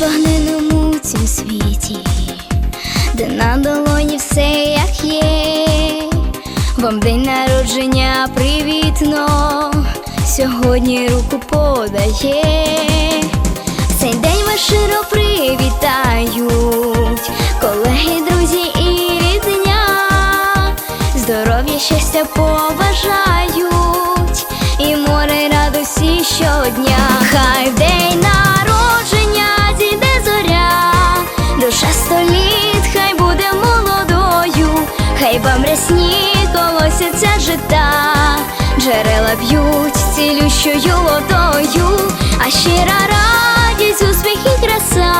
незбагненому цім світі, де на долоні все як є, вам день народження привітно, сьогодні руку подає. Цей день вас щиро привітають, колеги, друзі і рідня, здоров'я, щастя побажають, і море радості щодня. Хай день народження вам рясні колосяться жита, джерела б'ють цілющою водою, а щира радість, успіх і краса,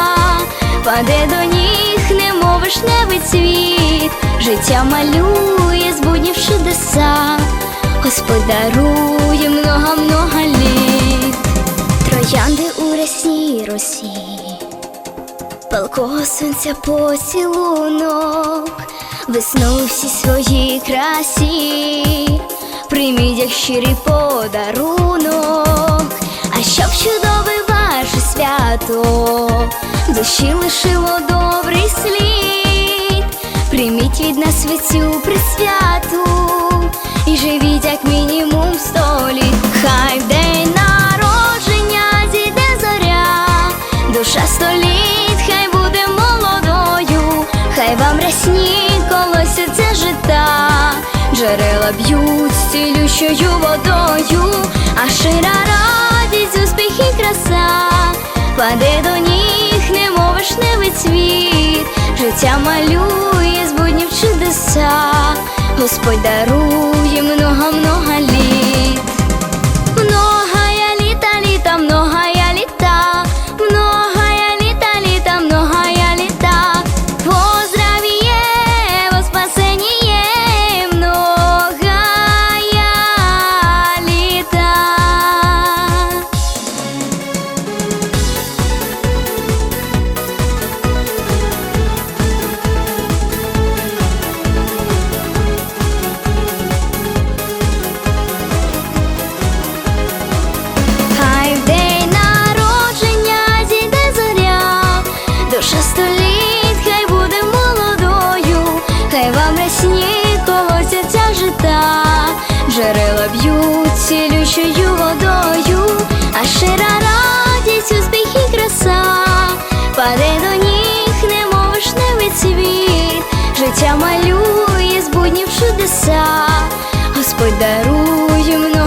паде до ніг, немов вишневий цвіт, життя малює, збуднів чудеса, Господь дарує много-много літ, троянди у рясній росі, палкого сонця поцілунок, весну у всій своїй красі, прийміть як щирий подарунок, а щоб чудове ваше свято, душі лишило добрий слід, прийміть від нас святю присвяту. І живіть як мінімум сто літ. Хай в день народження зійде зоря, душа століт, хай вам рясні колосяться жита, джерела б'ють цілющою водою, а шира радість, успіх і краса, паде до ніг, немов вишневий цвіт, життя малює, збуднів чудеса, Господь дарує паде до ніг, немов вишневий цвіт, життя малює, збуднів чудеса, Господь дарує много.